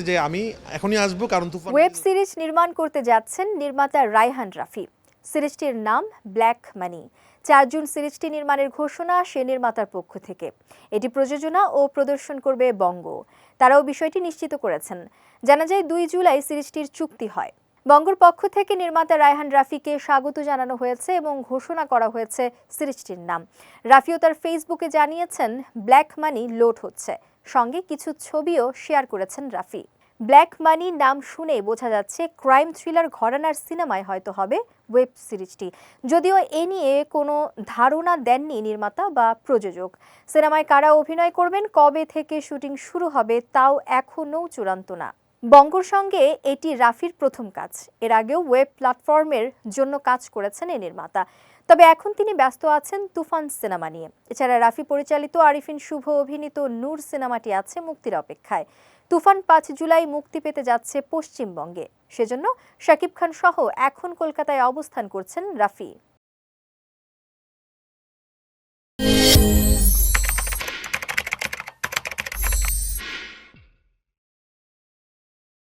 যে আমি এখনই আসব, কারণ তুফান ওয়েব সিরিজ নির্মাণ করতে যাচ্ছেন নির্মাতা রায়হান রাফি। সিরিজটির নাম ব্ল্যাক মানি চার জুন সিরিজটি নির্মাণের ঘোষণা সে নির্মাতার পক্ষ থেকে। এটি প্রযোজনা ও প্রদর্শন করবে বঙ্গ। তারাও বিষয়টি নিশ্চিত করেছেন। জানা যায়, দুই জুলাই সিরিজটির চুক্তি হয়। বঙ্গর পক্ষ থেকে নির্মাতা রায়হান রাফিকে স্বাগত জানানো হয়েছে এবং ঘোষণা করা হয়েছে সিরিজটির নাম। রাফিও তার ফেসবুকে জানিয়েছেন ব্ল্যাক মানি লোড হচ্ছে। সঙ্গে কিছু ছবিও শেয়ার করেছেন রাফি। ব্ল্যাক মানি নাম শুনে বোঝা যাচ্ছে ক্রাইম থ্রিলার ঘরানার সিনেমায় হয়তো হবে ওয়েব সিরিজটি। যদিও এ নিয়ে কোনো ধারণা দেননি নির্মাতা বা প্রযোজক। সিনেমায় কারা অভিনয় করবেন, কবে থেকে শুটিং শুরু হবে, তাও এখনও চূড়ান্ত না। বঙ্গর সঙ্গে এটি রাফির প্রথম কাজ। এর আগেও ওয়েব প্ল্যাটফর্মের জন্য কাজ করেছেন এই নির্মাতা। তবে এখন তিনি ব্যস্ত আছেন তুফান সিনেমা নিয়ে। এছাড়া রাফি পরিচালিত আরিফিন শুভ অভিনীত নূর সিনেমাটি আছে মুক্তির অপেক্ষায়। তুফান পাঁচ জুলাই মুক্তি পেতে যাচ্ছে পশ্চিমবঙ্গে। সেজন্য শাকিব খান সহ এখন কলকাতায় অবস্থান করছেন রাফি।